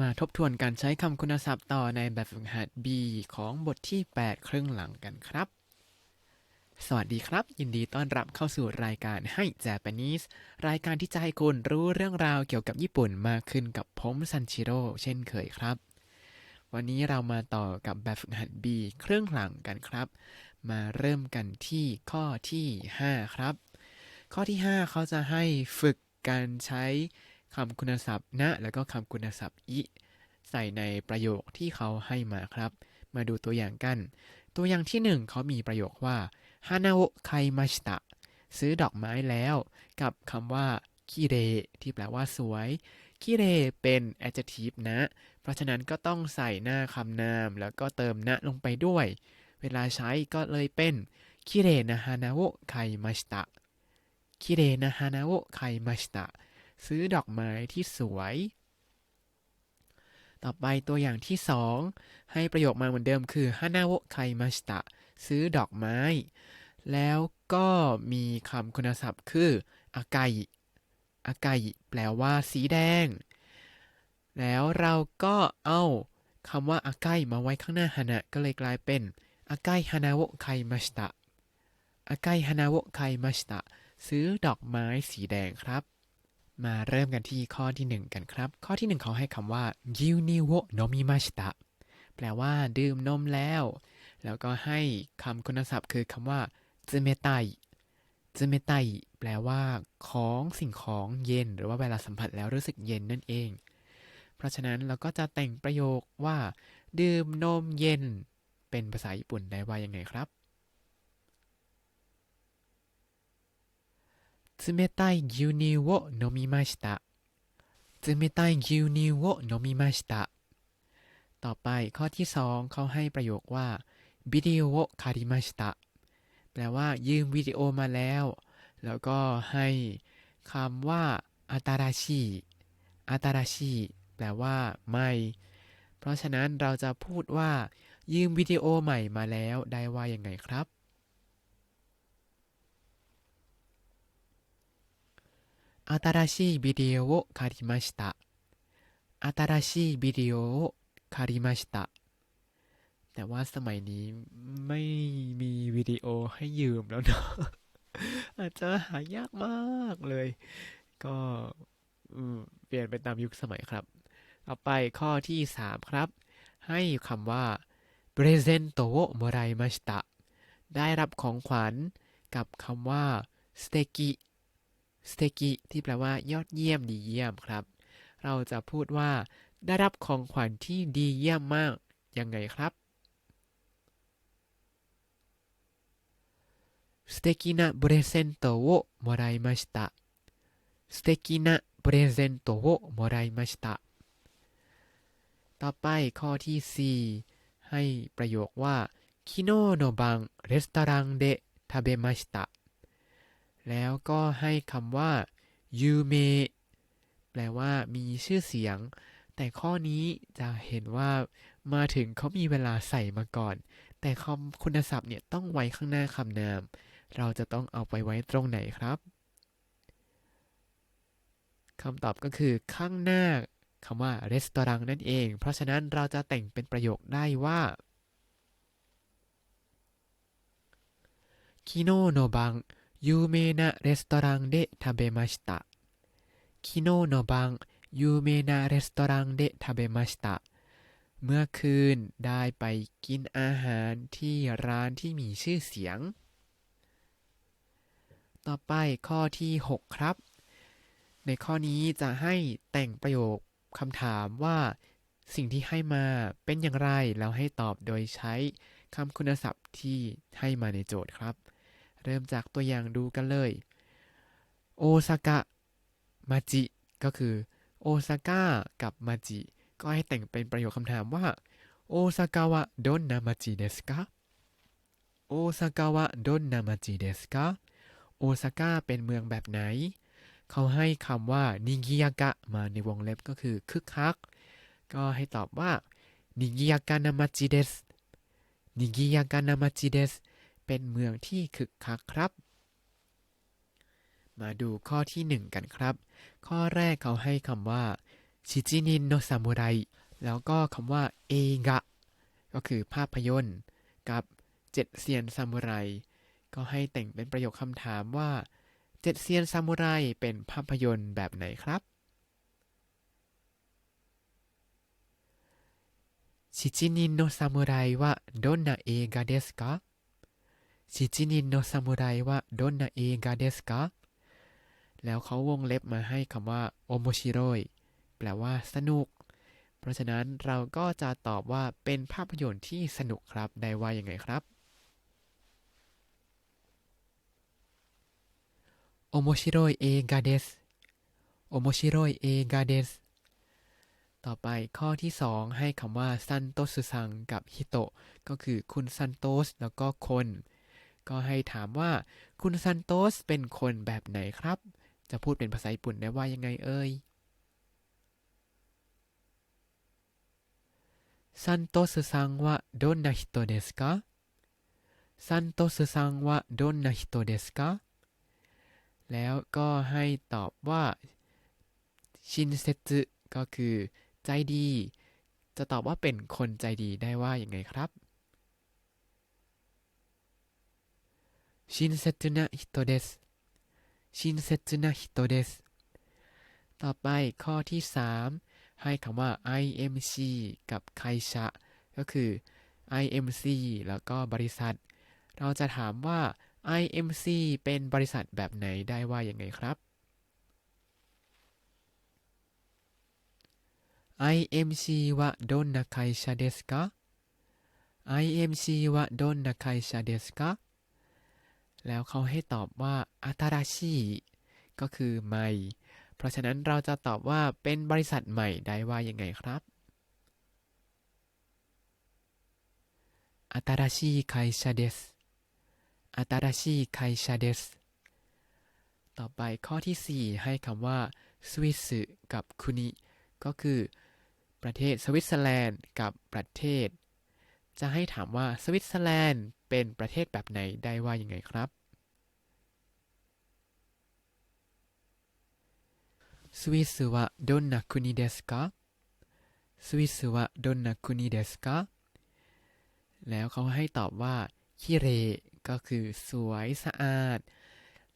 มาทบทวนการใช้คำคุณศัพท์ต่อในแบบฝึกหัด B ของบทที่ 8 ครึ่งหลังกันครับ สวัสดีครับ ยินดีต้อนรับเข้าสู่รายการให้ Japanese รายการที่จะให้คุณรู้เรื่องราวเกี่ยวกับญี่ปุ่นมากขึ้นกับผมซันชิโร่เช่นเคยครับ วันนี้เรามาต่อกับแบบฝึกหัด B ครึ่งหลังกันครับ มาเริ่มกันที่ข้อที่ 5 ครับ ข้อที่ 5 เขาจะให้ฝึกการใช้ คำคุณศัพท์นะ แล้วก็คำคุณศัพท์อิ ใส่ในประโยคที่เขาให้มาครับ มาดูตัวอย่างกัน ตัวอย่างที่ 1 เขามีประโยคว่าฮานาโอไคมาชิตะซื้อดอกไม้แล้ว กับคำว่าคิเรที่แปลว่าสวยคิเรเป็น adjective นะ เพราะฉะนั้นก็ต้องใส่หน้าคำนาม แล้วก็เติมนะลงไปด้วย เวลาใช้ก็เลยเป็นคิเรนะฮานาโอไคมาชิตะคิเรนะฮานาโอไคมาชิตะ ซื้อดอกไม้ที่สวย ต่อไปตัวอย่างที่สองให้ประโยคมาเหมือนเดิมคือฮานาโอไคมาชิตะซื้อดอกไม้ แล้วก็มีคำคุณศัพท์คืออากายอากายแปลว่าสีแดง แล้วเราก็เอาคำว่าอากายมาไว้ข้างหน้าฮานะก็เลยกลายเป็นอากายฮานาโอไคมาชิตะอากายฮานาโอไคมาชิตะซื้อดอกไม้สีแดงครับ มาเริ่มกันที่ข้อที่หนึ่งกันครับ ข้อที่หนึ่งเขาให้คำว่ายูนิโวโนมิมาชิตะแปลว่าดื่มนมแล้ว แล้วก็ให้คำคุณศัพท์คือคำว่าซึเมไตซึเมไตแปลว่า ของสิ่งของเย็น หรือว่าเวลาสัมผัสแล้วรู้สึกเย็นนั่นเอง เพราะฉะนั้นเราก็จะแต่งประโยคว่า ดื่มนมเย็น เป็นภาษาญี่ปุ่นได้ว่ายังไงครับ 冷たい牛乳を飲みました冷たい牛乳を飲みましたต่อไปข้อที่สองเขาให้ประโยคว่าวิดีโอคาริมาชิตะแปลว่า ยืมวิดีโอมาแล้ว แล้วก็ให้คำว่าอาตาราชิอาตาราชิแปลว่า ใหม่ เพราะฉะนั้นเราจะพูดว่า ยืมวิดีโอใหม่มาแล้วได้ว่ายังไงครับ 新しいビデオを借りました。新しいビデオを借りました。แต่ว่าสมัยนี้ไม่มีวิดีโอให้ยืมแล้วเนาะ อาจจะหายากมากเลย ก็อืมเปลี่ยนไปตามยุคสมัยครับ ต่อไปข้อที่สามครับ ให้คำว่าプレゼントをもらいましたได้รับของขวัญกับคำว่าสเตกิ สเตกิที่แปลว่ายอดเยี่ยมดีเยี่ยมครับ เราจะพูดว่าได้รับของขวัญที่ดีเยี่ยมมากยังไงครับ素敵なプレゼントをもらいました素敵なプレゼントをもらいましたต่อไปข้อที่ 4 ให้ประโยคว่า昨日の晩レストランで食べました แล้วก็ให้คำว่า you may แปลว่ามีชื่อเสียง แต่ข้อนี้จะเห็นว่ามาถึงเขามีเวลาใส่มาก่อน แต่คำคุณศัพท์เนี่ยต้องไว้ข้างหน้าคำนาม เราจะต้องเอาไปไว้ตรงไหนครับคำตอบก็คือข้างหน้าคำว่ารีสตอรังนั่นเอง เพราะฉะนั้นเราจะแต่งเป็นประโยคได้ว่าคิโนโนบัง 有名なレストランで食べました昨日の晩有名なレストランで食べましたเมื่อคืนได้ไปกินอาหารที่ร้านที่มีชื่อเสียง ต่อไปข้อที่ 6 ครับ ในข้อนี้จะให้แต่งประโยคคำถามว่า สิ่งที่ให้มาเป็นอย่างไร แล้วให้ตอบโดยใช้คำคุณศัพท์ที่ให้มาในโจทย์ครับ เริ่มจากตัวอย่างดูกันเลย โอซากะ มาจิ ก็คือ โอซาก้ากับมาจิ ก็ให้แต่งเป็นประโยคคำถามว่า โอซากะวะดนนามาจิเดสกะโอซากะวะดนนามาจิเดสกะโอซาก้าเป็นเมืองแบบไหน เขาให้คำว่า นิกิยากะ มาในวงเล็บก็คือคึกคัก ก็ให้ตอบว่า นิกิยากะนามาจิเดสนิกิยากะนามาจิเดส เป็นเมืองที่คึกคักครับ มาดูข้อที่ 1 กันครับ ข้อแรกเขาให้คำว่าชิจินินโนซามูไรแล้วก็คำว่าเอกะก็คือภาพยนตร์ กับเจ็ดเซียนซามูไรก็ให้แต่งเป็นประโยคคำถามว่าเจ็ดเซียนซามูไรเป็นภาพยนตร์แบบไหนครับชิจินินโนซามูไรว่าดนนาเอกะ ชิจินินโนซามุไรว่าดนนเองาเดสกะแล้วเขาวงเล็บมาให้คำว่าโอโมชิโรยแปลว่าสนุก เพราะฉะนั้นเราก็จะตอบว่าเป็นภาพยนตร์ที่สนุกครับ ได้ว่ายังไงครับโอโมชิโรยเองกาเดสโอโมชิโรยเองกาเดสต่อไปข้อที่ 2 ให้คำว่าซันโตสุซังกับฮิโตะก็คือคุณซันโตสแล้วก็คน ก็ให้ถามว่าคุณซันโตสเป็นคนแบบไหนครับ จะพูดเป็นภาษาญี่ปุ่นได้ว่ายังไงเอ่ยซันโตสุซังว่าどんな人ですかซันโตสุซังว่าどんな人ですかแล้วก็ให้ตอบว่าชินเซจุก็คือใจดี จะตอบว่าเป็นคนใจดีได้ว่าอย่างไงครับ ชินเซจุนะฮิโตเดสชินเซจุนะฮิโตเดสต่อไปข้อที่ 3 ให้คำว่า IMC กับไคชะก็คือ IMC แล้วก็บริษัท เราจะถามว่า IMC เป็นบริษัทแบบไหนได้ว่าอย่างไงครับ IMC はどんな会社ですか IMC はどんな会社ですか แล้วเขาให้ตอบว่าอัตราชีก็คือใหม่ เพราะฉะนั้นเราจะตอบว่าเป็นบริษัทใหม่ได้ว่ายังไงครับอัตราชี会社ですอัตราชี会社ですต่อไปข้อที่ 4 ให้คำว่าสวิสกับคุนิก็คือประเทศสวิตเซอร์แลนด์กับประเทศ จะให้ถามว่าสวิตเซอร์แลนด์เป็นประเทศแบบไหนได้ว่ายังไงครับ สวิสはどんな国ですかสวิสはどんな国ですかแล้วเขาให้ตอบว่าคิเรก็คือสวยสะอาด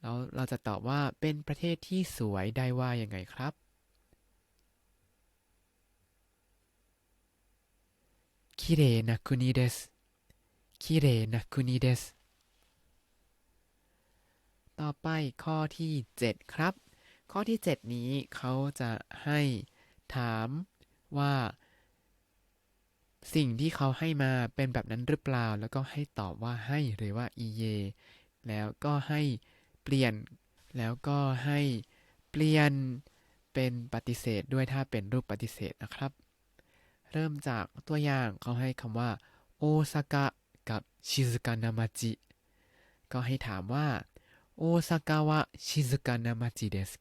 แล้วเราจะตอบว่าเป็นประเทศที่สวยได้ว่ายังไงครับ綺麗な国です綺麗な国ですต่อไปข้อที่ 7 ครับ ข้อที่ 7 นี้เขาจะให้ถามว่า สิ่งที่เขาให้มาเป็นแบบนั้นหรือเปล่า แล้วก็ให้ตอบว่าให้หรือว่าอีเยแล้วก็ให้เปลี่ยน แล้วก็ให้เปลี่ยนเป็นปฏิเสธด้วยถ้าเป็นรูปปฏิเสธนะครับ เริ่มจากตัวอย่างเขาให้คำว่าโอซากะกับชิซุกะนามาจิ ก็ให้ถามว่า โอซากาวะชิซุกะนามาจิเดส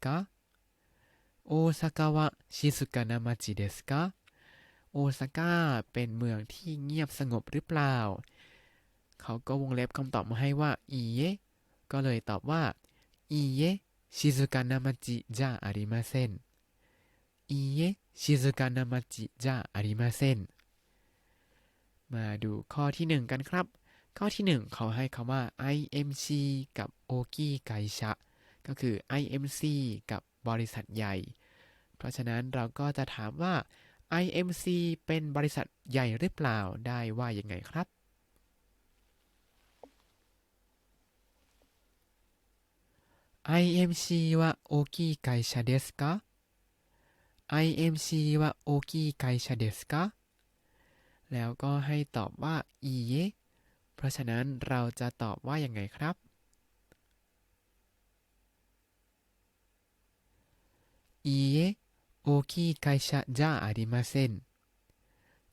โอซากาวะชิซุกะนามจิเดสโอซาก้เป็นเมืองที่เงียบสงบหรือเปล่า เขาก็วงเล็บคำตอบมาให้ว่าอีเยก็เลยตอบว่าอีเยชิซุกะนามาจิจาอาริมาเซนอีเยชิซุกะนามาจิจาอริมาเซนมาดูข้อที่หนึ่งกันครับ ข้อที่ 1 เขาให้คำว่า IMC กับโอกี้ไกชะก็คือ IMC กับบริษัทใหญ่ เพราะฉะนั้นเราก็จะถามว่า IMC เป็นบริษัทใหญ่หรือเปล่าได้ว่ายังไงครับ IMC ว่าโอกี้ไกชะเดสกะ IMC ว่าโอกี้ไกชะเดสกะแล้วก็ให้ตอบว่า อีเย เพราะฉะนั้นเราจะตอบว่าอย่างไงครับいいえ大きい会社じゃありません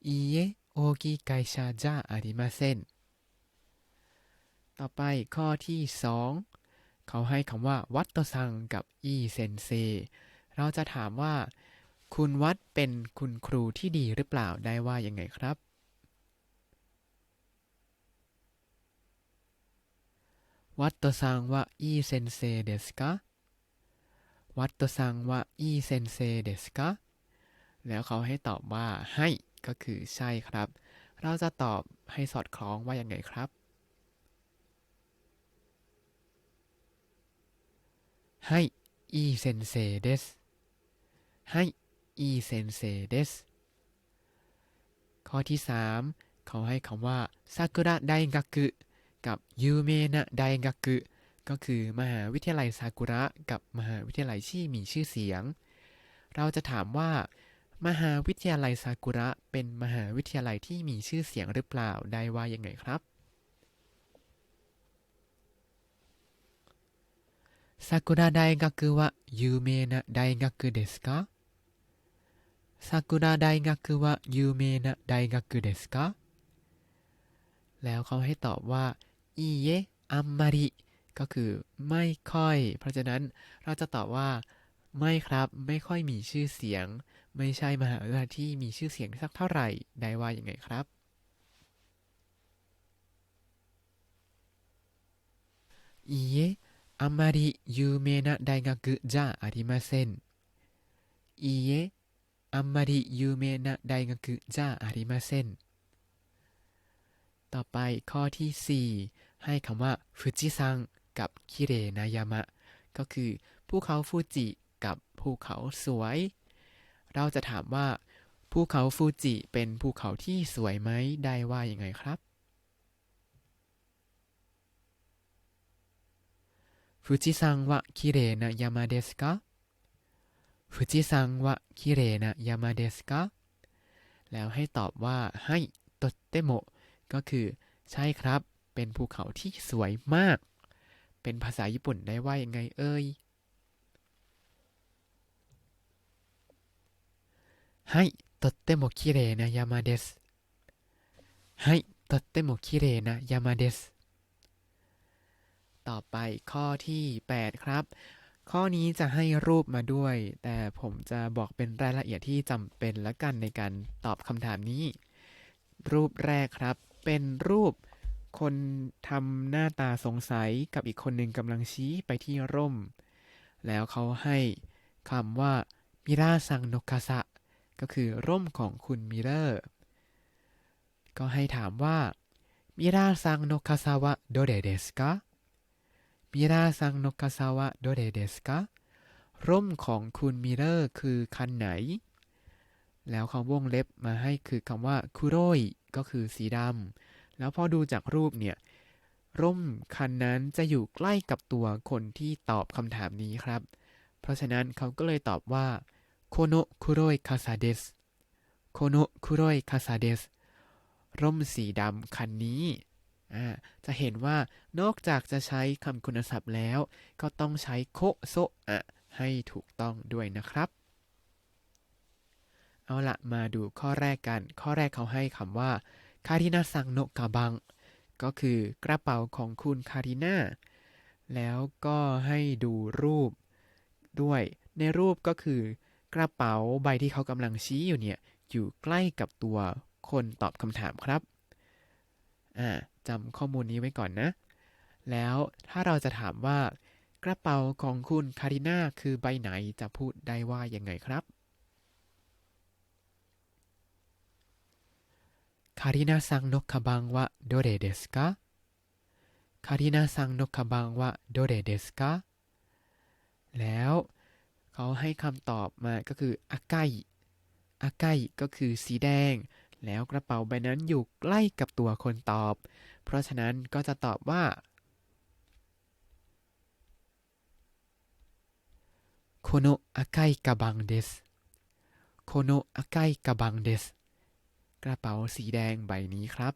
いいえ大きい会社じゃありませんต่อไปข้อที่สองเขาให้คำว่าวัตโตซังกับอีเซนเซเราจะถามว่าคุณวัดเป็นคุณครูที่ดีหรือเปล่าได้ว่ายังไงครับ วัตโตซังว่าอีเซนเซเดสกะวัตโตซังว่าอีเซนเซเดสกะแล้วเขาให้ตอบว่าให้ก็คือใช่ครับ เราจะตอบให้สอดคล้องว่าอย่างไงครับให้อีเซนเซเดสให้อีเซนเซเดสข้อที่ 3 เขาให้คำว่าซากุระไดกักุ กับยูเมนะไดกักุก็คือมหาวิทยาลัยซากุระกับมหาวิทยาลัยที่มีชื่อเสียง เราจะถามว่า มหาวิทยาลัยซากุระเป็นมหาวิทยาลัยที่มีชื่อเสียงหรือเปล่าได้ว่ายังไงครับซากุระไดกักุวะยูเมนะไดกักุเดสกะซากุระไดกักุวะยูเมนะไดกักุเดสกะแล้วเขาให้ตอบว่า อีเยอัมมาริก็คือไม่ค่อย เพราะฉะนั้นเราจะตอบว่า ไม่ครับไม่ค่อยมีชื่อเสียง ไม่ใช่มหาวิทยาลัยที่มีชื่อเสียงสักเท่าไหร่ได้ว่าอย่างไงครับ อีเยอัมมาริยูเมนะไดกากุจ้าอาริมาเซนอีเยอัมมาริยูเมนะไดกากุจ้าอาริมาเซนต่อไปข้อที่ 4 ให้คำว่าฟุจิซังกับคิเรนายามะก็คือภูเขาฟูจิกับภูเขาสวย เราจะถามว่าภูเขาฟูจิเป็นภูเขาที่สวยไหมได้ว่ายังไงครับฟูจิซังวะคิเรนายามะเดสกะฟูจิซังวะคิเรนายามะเดสกะแล้วให้ตอบว่าให้โตเตโมก็คือ ใช่ครับ เป็นภูเขาที่สวยมาก เป็นภาษาญี่ปุ่นได้ว่ายังไงเอ่ยはいとっても綺麗な山ですはいとっても綺麗な山ですต่อไปข้อที่ 8 ครับ ข้อนี้จะให้รูปมาด้วย แต่ผมจะบอกเป็นรายละเอียดที่จำเป็นละกันในการตอบคำถามนี้ รูปแรกครับเป็นรูป คนทำหน้าตาสงสัยกับอีกคนหนึ่งกำลังชี้ไปที่ร่ม แล้วเขาให้คำว่ามิราซังโนคาสะก็คือร่มของคุณมิเรอร์ก็ให้ถามว่ามิราซังโนคาซาวะโดเรเดสกะมิราซังโนคาซาวะโดเรเดสกะร่มของคุณมิเรอร์คือคันไหน แล้วเขาวงเล็บมาให้คือคำว่าคุโรยก็คือสีดำ แล้วพอดูจากรูปเนี่ย ร่มคันนั้นจะอยู่ใกล้กับตัวคนที่ตอบคำถามนี้ครับ เพราะฉะนั้นเขาก็เลยตอบว่าโคโนคุโรยคาซาเดสโคโนคุโรยคาซาเดสร่มสีดำคันนี้ จะเห็นว่านอกจากจะใช้คำคุณศัพท์แล้ว ก็ต้องใช้โคโซอะให้ถูกต้องด้วยนะครับ เอาละมาดูข้อแรกกัน ข้อแรกเขาให้คำว่า คารินาซังโนกาบัง ก็คือกระเป๋าของคุณคารินาแล้วก็ให้ดูรูปด้วย ในรูปก็คือกระเป๋าใบที่เขากำลังชี้อยู่เนี่ย อยู่ใกล้กับตัวคนตอบคำถามครับ อ่าจำข้อมูลนี้ไว้ก่อนนะ แล้วถ้าเราจะถามว่ากระเป๋าของคุณคารินาคือใบไหนจะพูดได้ว่ายังไงครับ カリナさんのカバンはどれですかカリナさんのカバンはどれですかแล้วเขาให้คำตอบมาก็คืออาไกอาไกก็คือสีแดง แล้วกระเป๋าใบนั้นอยู่ใกล้กับตัวคนตอบ เพราะฉะนั้นก็จะตอบว่าโคโนอาไกกาบังเดสโคโนอาไ กกาบังเดสกระเป๋าสีแดงใบนี้ครับ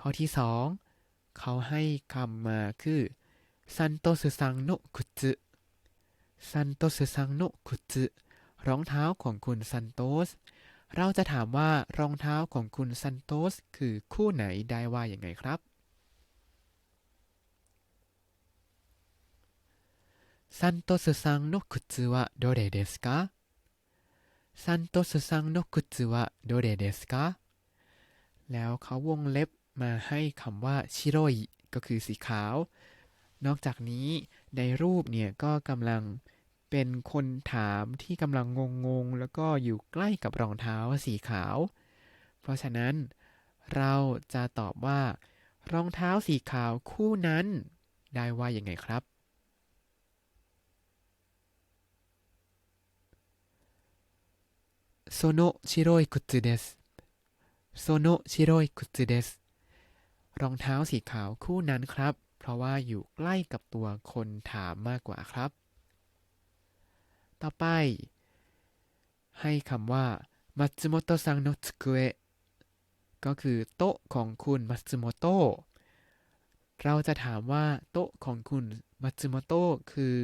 ข้อที่ 2 เขาให้คำมาคือซันโตสึซังโนคุจึซันโตสึซังโนคุจึรองเท้าของคุณซันโตส เราจะถามว่ารองเท้าของคุณซันโตสคือคู่ไหนได้ว่าอย่างไงครับซันโตสึซังโนคุจึはどれですか ซันโตสซังโนกุจึวะโดเรเดสกะแล้วเขาวงเล็บมาให้คำว่าชิโรอิก็คือสีขาว นอกจากนี้ในรูปเนี่ยก็กำลังเป็นคนถามที่กำลังงงๆ แล้วก็อยู่ใกล้กับรองเท้าสีขาว เพราะฉะนั้นเราจะตอบว่า รองเท้าสีขาวคู่นั้น ได้ว่ายังไงครับ その白い靴です。その白い靴です。รองเท้าสีขาวคู่นั้นครับ เพราะว่าอยู่ใกล้กับตัวคนถามมากกว่าครับ ต่อไป ให้คำว่ามัตสึโมโตะซังโนะสึกุเอะก็คือโต๊ะของคุณมัตสึโมโตะเราจะถามว่าโต๊ะของคุณมัตสึโมโตะคือ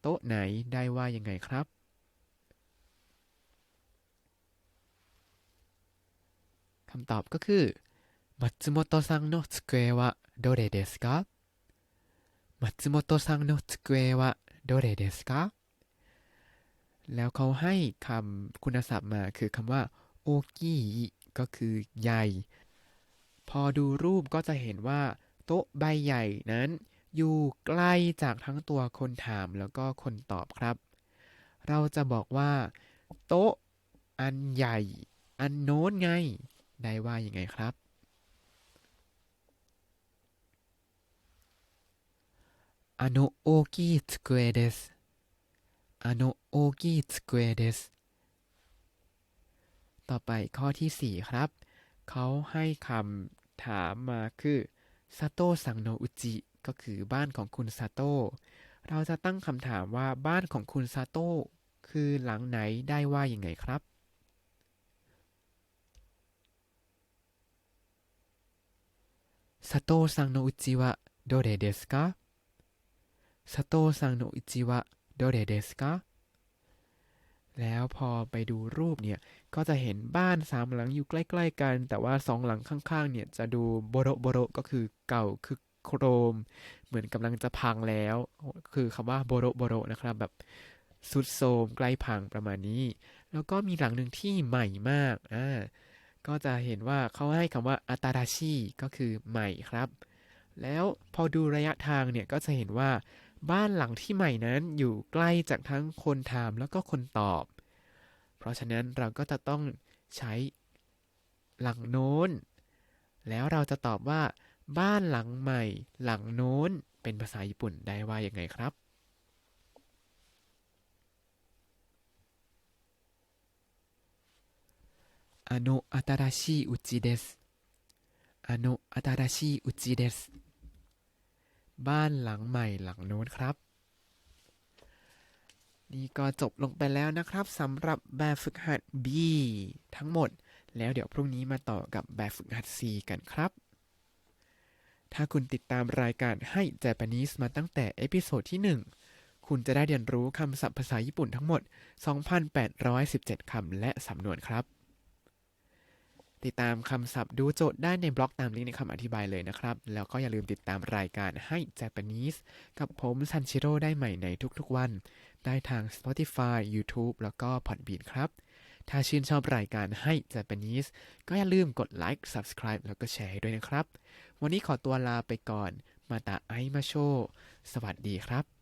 โต๊ะไหนได้ว่ายังไงครับ คำตอบก็คือมัตสึโมโตะซังโนะสึกุเอะวะโดเรเดสกะมัตสึโมโตะซังโนะสึกุเอะวะโดเรเดสกะแล้วเขาให้คำคุณศัพท์มาคือคำว่าโอกิก็คือใหญ่ พอดูรูปก็จะเห็นว่าโต๊ะใบใหญ่นั้น อยู่ไกล้จากทั้งตัวคนถามแล้วก็คนตอบครับ เราจะบอกว่า โต๊ะอันใหญ่ อันโน้นไง ได้ว่ายังไงครับ あの大きい机です。あの大きい机です。ต่อไปข้อที่ 4 ครับ เขาให้คำถามมาคือซาโตะซังโนอุจิก็คือบ้านของคุณซาโตะเราจะตั้งคำถามว่าบ้านของคุณซาโตะคือหลังไหนได้ว่ายังไงครับ 佐藤さんの家はどれですか佐藤さんの家はどれですかแล้วพอไปดูรูปเนี่ย ก็จะเห็นบ้านสามหลังอยู่ใกล้ ๆ กัน แต่ว่าสองหลังข้าง ๆ เนี่ย จะดูโบโรโบโรก็คือเก่าคือโครม เหมือนกำลังจะพังแล้ว คือคำว่าโบโรโบโรนะครับ แบบสุดโทรมใกล้พังประมาณนี้ แล้วก็มีหลังหนึ่งที่ใหม่มากอ่า ก็จะเห็นว่าเขาให้คำว่าอัตาราชิก็คือใหม่ครับ แล้วพอดูระยะทางเนี่ยก็จะเห็นว่า บ้านหลังที่ใหม่นั้นอยู่ใกล้จากทั้งคนถามแล้วก็คนตอบ เพราะฉะนั้นเราก็จะต้องใช้หลังโน้น แล้วเราจะตอบว่า บ้านหลังใหม่ หลังโน้น เป็นภาษาญี่ปุ่นได้ว่ายังไงครับ あの新しいうちです。あの新しいうちです。บ้านหลังใหม่หลังโน้นครับ นี่ก็จบลงไปแล้วนะครับสำหรับแบบฝึกหัด B ทั้งหมด แล้วเดี๋ยวพรุ่งนี้มาต่อกับแบบฝึกหัด C กันครับ ถ้าคุณติดตามรายการให้ Japanese มาตั้งแต่เอพิโซดที่ 1 คุณจะได้เรียนรู้คำศัพท์ภาษาญี่ปุ่นทั้งหมด 2,817 คำและสำนวนครับ ติดตามคำศัพท์ดูโจทย์ได้ในบล็อกตามลิงก์ในคำอธิบายเลยนะครับ แล้วก็อย่าลืมติดตามรายการให้ Japanese กับผมซันชิโร่ได้ใหม่ในทุกๆวัน ได้ทาง Spotify YouTube แล้วก็ Podbean ครับ ถ้าชื่นชอบรายการให้ Japanese ก็อย่าลืมกดไลค์ Subscribe แล้วก็แชร์ให้ด้วยนะครับ วันนี้ขอตัวลาไปก่อน มาตาไอมาโช สวัสดีครับ